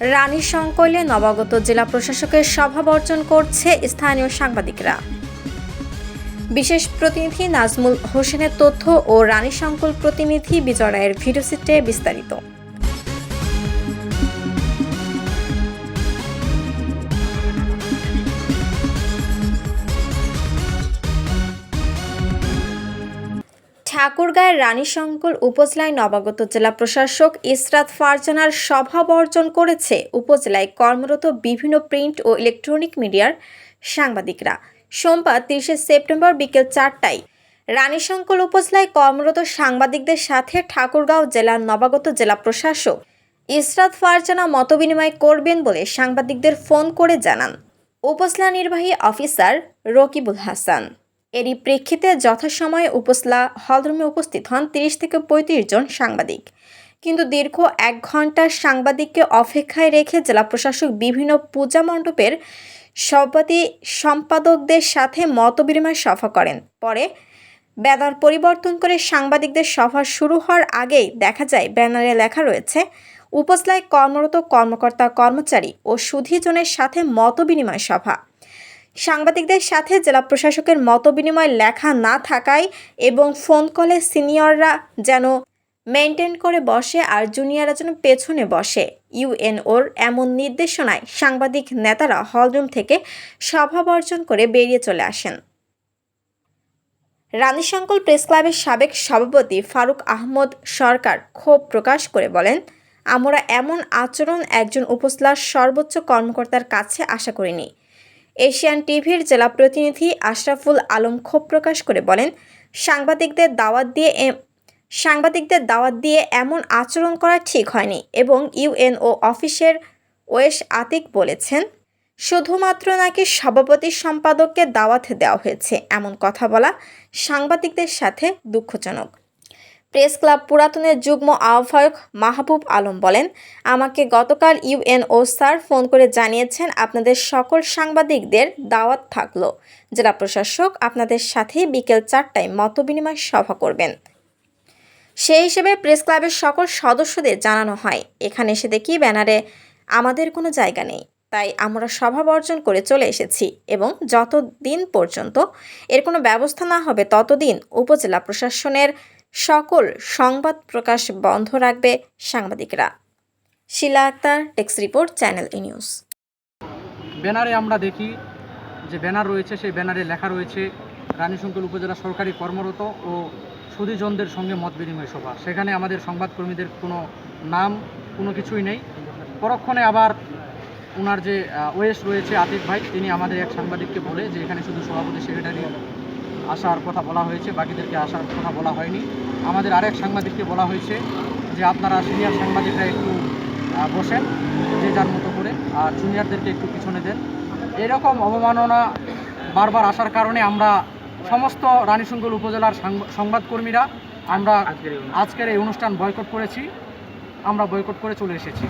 রানীর সংকলে নবাগত জেলা প্রশাসকের সভা বর্জন করছে স্থানীয় সাংবাদিকরা। বিশেষ প্রতিনিধি নাজমুল হোসেনের তথ্য ও রানী সংকল প্রতিনিধি বিজয় রায়ের ভিডিওচিত্রে বিস্তারিত। ঠাকুরগাঁয়ের রানীশঙ্কর উপজেলায় নবাগত জেলা প্রশাসক ইসরাত ফারজানার সভা বর্জন করেছে উপজেলায় কর্মরত বিভিন্ন প্রিন্ট ও ইলেকট্রনিক মিডিয়ার সাংবাদিকরা। সোমবার তিরিশে সেপ্টেম্বর বিকেল চারটায় রানীশঙ্কর উপজেলায় কর্মরত সাংবাদিকদের সাথে ঠাকুরগাঁও জেলার নবাগত জেলা প্রশাসক ইসরাত ফারজানা মতবিনিময় করবেন বলে সাংবাদিকদের ফোন করে জানান। উপজেলা নির্বাহী অফিসার রকিবুল হাসান। এরই প্রেক্ষিতে যথাসময়ে উপজেলা হলরুমে উপস্থিত হন তিরিশ থেকে পঁয়ত্রিশ জন সাংবাদিক। কিন্তু দীর্ঘ এক ঘণ্টা সাংবাদিককে অপেক্ষায় রেখে জেলা প্রশাসক বিভিন্ন পূজা মণ্ডপের সভাপতি সম্পাদকদের সাথে মতবিনিময় সভা করেন। পরে ব্যানার পরিবর্তন করে সাংবাদিকদের সভা শুরু হওয়ার আগেই দেখা যায় ব্যানারে লেখা রয়েছে উপজেলায় কর্মরত কর্মকর্তা কর্মচারী ও সুধীজনের সাথে মতবিনিময় সভা। সাংবাদিকদের সাথে জেলা প্রশাসকের মতবিনিময় লেখা না থাকায় এবং ফোন কলে সিনিয়ররা যেন মেনটেন করে বসে আর জুনিয়ররা যেন পেছনে বসে। ইউএনওর এমন নির্দেশনায় সাংবাদিক নেতারা হলরুম থেকে সভা বর্জন করে বেরিয়ে চলে আসেন। রানীশঙ্কল প্রেস ক্লাবের সাবেক সভাপতি ফারুক আহমদ সরকার ক্ষোভ প্রকাশ করে বলেন, আমরা এমন আচরণ একজন উপজেলার সর্বোচ্চ কর্মকর্তার কাছে আশা করিনি। এশিয়ান টিভির জেলা প্রতিনিধি আশরাফুল আলম ক্ষোভ প্রকাশ করে বলেন, সাংবাদিকদের দাওয়াত দিয়ে সাংবাদিকদের দাওয়াত দিয়ে এমন আচরণ করা ঠিক হয়নি এবং ইউএনও অফিসের ওয়েস আতিক বলেছেন, শুধুমাত্র নাকি সভাপতি সম্পাদককে দাওয়াত দেওয়া হয়েছে এমন কথা বলা সাংবাদিকদের সাথে দুঃখজনক। প্রেস ক্লাব পুরাতনের যুগ্ম আহ্বায়ক মাহবুব আলম বলেন, আমাকে গতকাল ইউএনও স্যার ফোন করে জানিয়েছেন আপনাদের সকল সাংবাদিকদের দাওয়াত থাকল। জেলা প্রশাসক আপনাদের সাথে বিকেল চারটায় মতবিনিময় সভা করবেন। সেই হিসেবে প্রেস ক্লাবের সকল সদস্যদের জানানো হয়, এখানে এসে দেখি ব্যানারে আমাদের কোনো জায়গা নেই, তাই আমরা সভা বর্জন করে চলে এসেছি এবং যতদিন পর্যন্ত এর কোনো ব্যবস্থা না হবে ততদিন উপজেলা প্রশাসনের সকল সংবাদ প্রকাশ বন্ধ রাখবে সাংবাদিকরা। Shila Akter text report, channel E news. ব্যানারে আমরা দেখি যে ব্যানার রয়েছে, সেই ব্যানারে লেখা রয়েছে, রানীশঙ্কর উপজেলা সরকারি কর্মরত ও সুধীজনদের সঙ্গে মত বিনিময় সভা। সেখানে আমাদের সংবাদকর্মীদের কোনো নাম, কোনো কিছুই নেই। পরক্ষণে আবার ওনার যে ওয়েস রয়েছে আতিক ভাই, তিনি আমাদের এক সাংবাদিককে বলে যে, এখানে শুধু সভাপতি, সেক্রেটারি আসার কথা বলা হয়েছে বাকিদেরকে আসার কথা বলা হয়নি। আমাদের আরেক সাংবাদিককে বলা হয়েছে যে আপনারা সিনিয়র সাংবাদিকরা একটু বসেন যে যার মতো করে আর জুনিয়রদেরকে একটু পিছনে দেন। এরকম অবমাননা বারবার আসার কারণে আমরা সমস্ত রানীশঙ্কল উপজেলার সাংবা- সংবাদকর্মীরা আমরা আজকের এই অনুষ্ঠান। বয়কট করেছি আমরা বয়কট করে চলে এসেছি।